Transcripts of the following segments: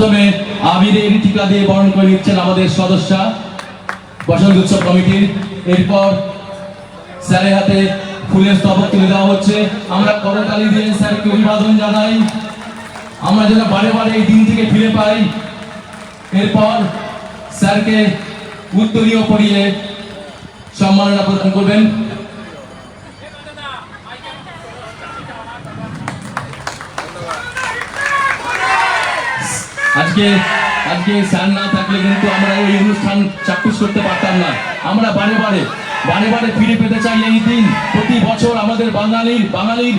প্রথমে আবিরের টিকা দিয়ে বরণ করে নিচ্ছেন আমাদের সদস্যা বসন্ত উৎসব কমিটির। এরপর স্যারের হাতে ফুলের স্তবক তুলে দেওয়া হচ্ছে। আমরা করতালি দিয়ে স্যারকে অভিবাদন জানাই। আমরা যেন বারে বারে এই দিন থেকে ফিরে পাই। এরপর স্যারকে উত্তরীয় পড়িয়ে সম্মাননা প্রদান করবেন। আজকে আজকে স্যার না থাকলে কিন্তু আমরা এই অনুষ্ঠান চাক্ষুষ করতে পারতাম না। আমরা বারে বারে বারে বারে ফিরে পেতে চাই এই দিন। প্রতি বছর আমাদের বাঙালির বাঙালির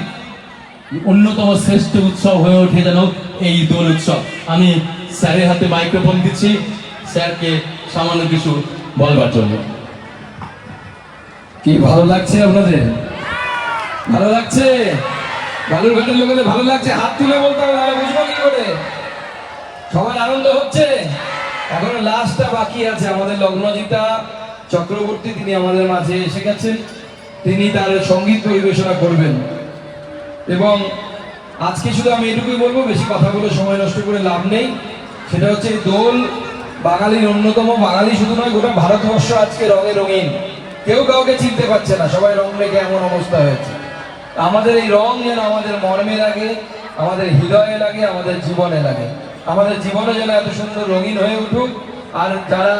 অন্যতম শ্রেষ্ঠ উৎসব হয়ে ওঠে যেন এই দোল উৎসব। আমি স্যারের হাতে মাইক্রোফোন দিচ্ছি। স্যারকে সামান্য কিছু বলবার জন্য। কি ভালো লাগছে আপনাদের? ভালো লাগছে? বালুরঘাটের ভালো লাগছে? হাত তুলে বলতে হবে কি করে? সবার আনন্দ হচ্ছে। এখন লাস্টটা বাকি আছে। আমাদের লগ্নজিতা চক্রবর্তী, তিনি আমাদের মাঝে এসে গেছেন। তিনি তার সংগীত পরিবেশনা করবেন। এবং আজকে শুধু আমি এটুকুই বলব, বেশি কথা বলে সময় নষ্ট করে লাভ নেই। সেটা হচ্ছে দোল বাঙালির অন্যতম বাঙালি শুধু নয়, গোটা ভারতবর্ষ আজকে রঙে রঙিন। কেউ কাউকে চিনতে পারছে না, সবাই রং রেখে এমন অবস্থা হয়েছে। আমাদের এই রং যেন আমাদের মর্মে লাগে, আমাদের হৃদয়ে লাগে, আমাদের জীবনে লাগে। আমাদের জীবনে যেন এত সুন্দর রঙিন হয়ে উঠুক, আর যারা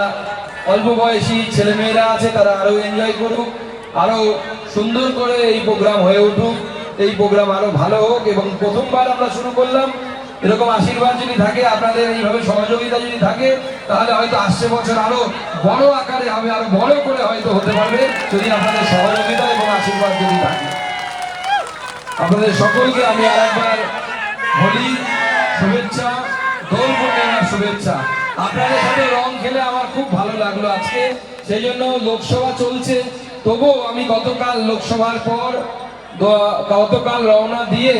অল্প বয়সী ছেলেমেয়েরা আছে, তারা আরও এনজয় করুক আরও সুন্দর করে এই প্রোগ্রাম হয়ে উঠুক, এই প্রোগ্রাম আরও ভালো হোক, এবং প্রথমবার আমরা শুরু করলাম, এরকম আশীর্বাদ যদি থাকে, আপনাদের এইভাবে সহযোগিতা যদি থাকে, তাহলে হয়তো আসছে বছর আরও বড় আকারে হবে আরও বড় করে হয়তো হতে পারবে, যদি আপনাদের সহযোগিতা এবং আশীর্বাদ যদি থাকে। আপনাদের সকলকে আমি আর আরেকবার হোলি শুভেচ্ছা শুভেচ্ছা। আপনাদের সাথে রং খেলে আমার খুব ভালো লাগল আজকে। সেই জন্য লোকসভা চলছে। তবুও আমি গতকাল লোকসভার পর গতকাল রওনা দিয়ে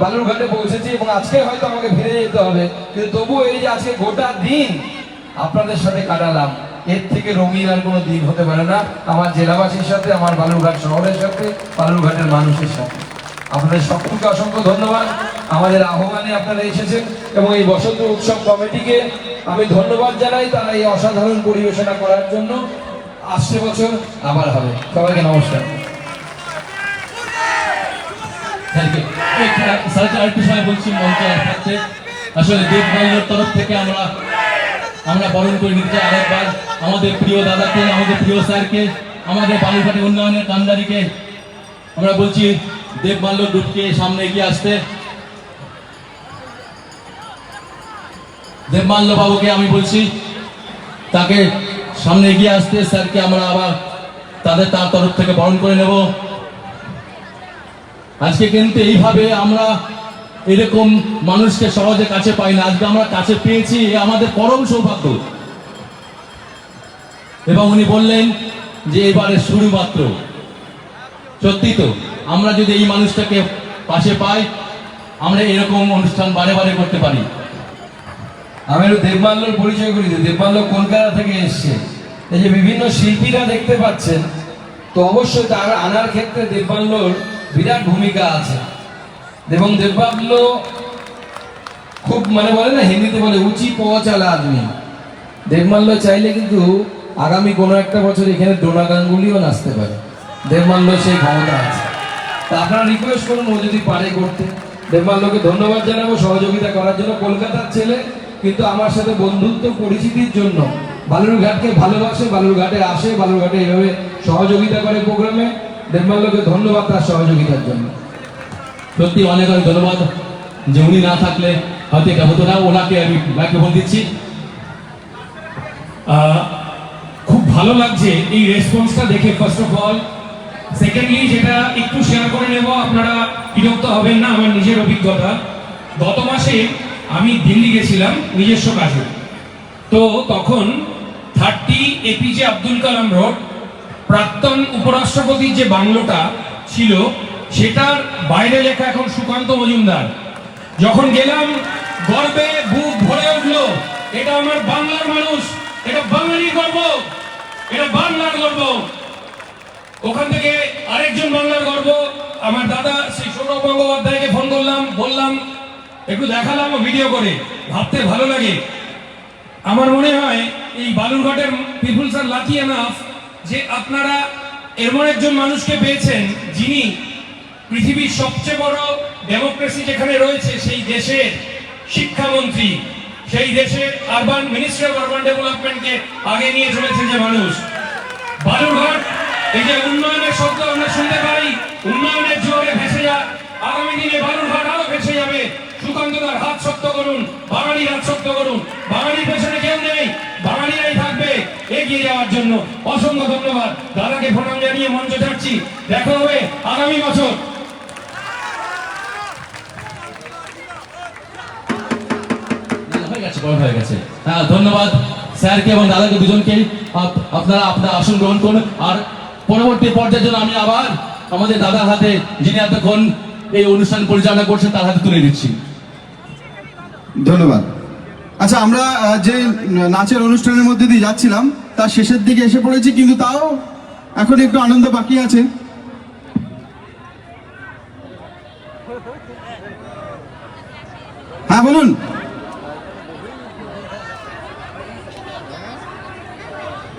বালুরঘাটে পৌঁছেছি এবং আজকে হয়তো আমাকে ফিরে যেতে হবে। কিন্তু তবুও এই যে আজকে গোটা দিন আপনাদের সাথে কাটালাম। এর থেকে রঙিন আর কোনো দিন হতে পারে না। আমার জেলাবাসীর সাথে, আমার বালুরঘাট শহরের সাথে, বালুরঘাটের মানুষের সাথে। আপনাদের সকলকে অসংখ্য ধন্যবাদ। আমাদের আহ্বানে আপনারা এসেছেন এবং এই বসন্ত উৎসব কমিটিকে আমি ধন্যবাদ জানাই তারা এই অসাধারণ পরিবেশনা করার জন্য। আসছে বছর, আবার হবে। সবাইকে নমস্কার। বলছি আসলে তরফ থেকে আমরা আমরা করে আমাদের প্রিয় আমাদের প্রিয় স্যারকে, আমাদের উন্নয়নের কান্দারিকে। আমরা বলছি দেবমাল্য গ্রুপকে সামনে এগিয়ে আসতে। দেবমাল্য বাবুকে আমি বলছি, তাকে সামনে এগিয়ে আসতে, স্যারকে আমরা আবার তাদের তার তরফ থেকে বরণ করে নেব। আজকে কিন্তু এইভাবে আমরা এরকম মানুষকে সহজে কাছে পাই না। আজকে আমরা কাছে পেয়েছি আমাদের পরম সৌভাগ্য। এবং উনি বললেন যে এবারে শুরু মাত্র। সত্যি তো? আমরা যদি এই মানুষটাকে পাশে পাই, আমরা এরকম অনুষ্ঠান বারে বারে করতে পারি। আমি একটু দেবমাল্যর পরিচয় করি দেবমাল্য কলকাতা থেকে এসছে। এই যে বিভিন্ন শিল্পীরা দেখতে পাচ্ছেন, তো অবশ্যই তার আনার ক্ষেত্রে দেবমাল্যর বিরাট ভূমিকা আছে। এবং দেবমাল্য খুব মানে বলে না, হিন্দিতে বলে উঁচি পৌঁছালা আদমি। দেবমাল্য চাইলে কিন্তু আগামী কোনো একটা বছর এখানে ডোনা গাঙ্গুলিও নাচতে পারে। দেবমাল্য সেই ক্ষমতা আছে। আপনারা রিকোয়েস্ট করুন, ও যদি পারে করতে। দেবমাল্যকে ধন্যবাদ জানাব, সহযোগিতা করার জন্য। কলকাতার ছেলে, কিন্তু আমার সাথে বন্ধুত্ব পরিচিতির জন্য। বালুরঘাটকে ভালোবাসে, বালুরঘাটে আসে, বালুরঘাটে এভাবে সহযোগিতা করে প্রোগ্রামে। দেবমাল্যকে ধন্যবাদ তার সহযোগিতার জন্য। সত্যি অনেক অনেক ধন্যবাদ। যে উনি না থাকলে হয়তো এটা হতো না, ওনাকে আমি মাইক্রোফোন দিচ্ছি। খুব ভালো লাগছে এই রেসপন্সটা দেখে ফার্স্ট অফ অল সেকেন্ডলি যেটা একটু শেয়ার করে নেব, আপনারা বিরক্ত হবেন না, আমার নিজের অভিজ্ঞতা। গত মাসে আমি দিল্লি গেছিলাম, নিজস্ব কাজে। তো তখন thirty APJ Abdul Kalam road, প্রাক্তন উপরাষ্ট্রপতির যে বাংলোটা ছিল, সেটার বাইরে লেখা এখন সুকান্ত মজুমদার। যখন গেলাম গর্বে বুক ভরে উঠল, এটা আমার বাংলার মানুষ, এটা বাঙালির গর্ব এটা বাংলার গর্ব ওখান থেকে আরেকজন বাংলার গর্ব। আমার দাদা শ্রী সৌরভ গঙ্গোপাধ্যায়কে ফোন করলাম, বললাম, একটু দেখালাম ভিডিও করে, ভাবতে ভালো লাগে। আমার মনে হয় এই বালুরঘাটের পিপুলস আর লাকি এনাফ যে আপনারা এমন একজন মানুষকে পেয়েছেন যিনি পৃথিবীর সবচেয়ে বড় ডেমোক্রেসি যেখানে রয়েছে, সেই দেশের শিক্ষামন্ত্রী, সেই দেশের আরবান মিনিস্ট্রি অফ আরবান ডেভেলপমেন্টকে আগে নিয়ে চলেছে যে মানুষ। বালুরঘাট এই যে উন্নয়নের শব্দ আমরা শুনতে পাই উন্নয়নের জোরে ভেসে আগামী দিনে বালুরঘাট আরও ভেসে যাবে। সুকান্তদার হাত শক্ত করুন হাত শক্ত করুন। পেছনে কেউ নেই, বাঙালিরাই থাকবে এগিয়ে যাওয়ার জন্য। অসংখ্য ধন্যবাদ। দাদাকে প্রণাম জানিয়ে মঞ্চ ছাড়ছি। দেখা হবে আগামী বছর। হ্যাঁ ধন্যবাদ স্যারকে এবং দাদাকে দুজনকে। আপনারা আপনার আসন গ্রহণ করুন। আর পরবর্তী পর্যায়ের জন্য আমি আবার আমাদের দাদার হাতে, যিনি এতক্ষণ এই অনুষ্ঠান পরিচালনা করছেন, তার হাতে তুলে দিচ্ছি। ধন্যবাদ। আচ্ছা আমরা যে নাচের অনুষ্ঠানের মধ্যে দিয়ে যাচ্ছিলাম, তার শেষের দিকে এসে পড়েছি, কিন্তু তাও এখন একটু আনন্দ বাকি আছে। হ্যাঁ বলুন।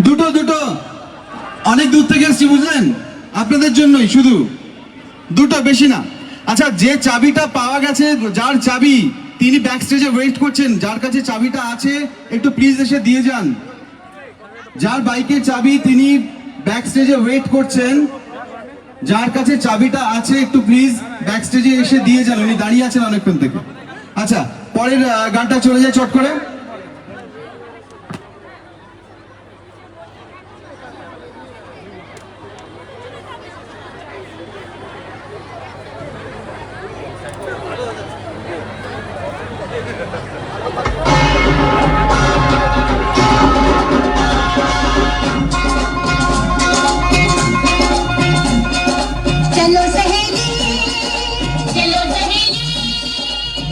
দুটো দুটো। অনেক দূর থেকে এসেছি, বুঝলেন? আপনাদের জন্যই, শুধু। দুটো বেশি না। আচ্ছা যে চাবিটা পাওয়া গেছে, যার চাবি, তিনি ব্যাক স্টেজে ওয়েট করছেন, যার কাছে চাবিটা আছে, একটু প্লিজ এসে দিয়ে যান। যার বাইকের চাবি, তিনি ব্যাক স্টেজে ওয়েট করছেন, যার কাছে চাবিটা আছে, একটু প্লিজ ব্যাক স্টেজে এসে দিয়ে যান। উনি দাঁড়িয়ে আছেন অনেকক্ষণ থেকে। আচ্ছা পরের গানটা চলে যায় চট করে।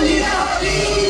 Olha ali!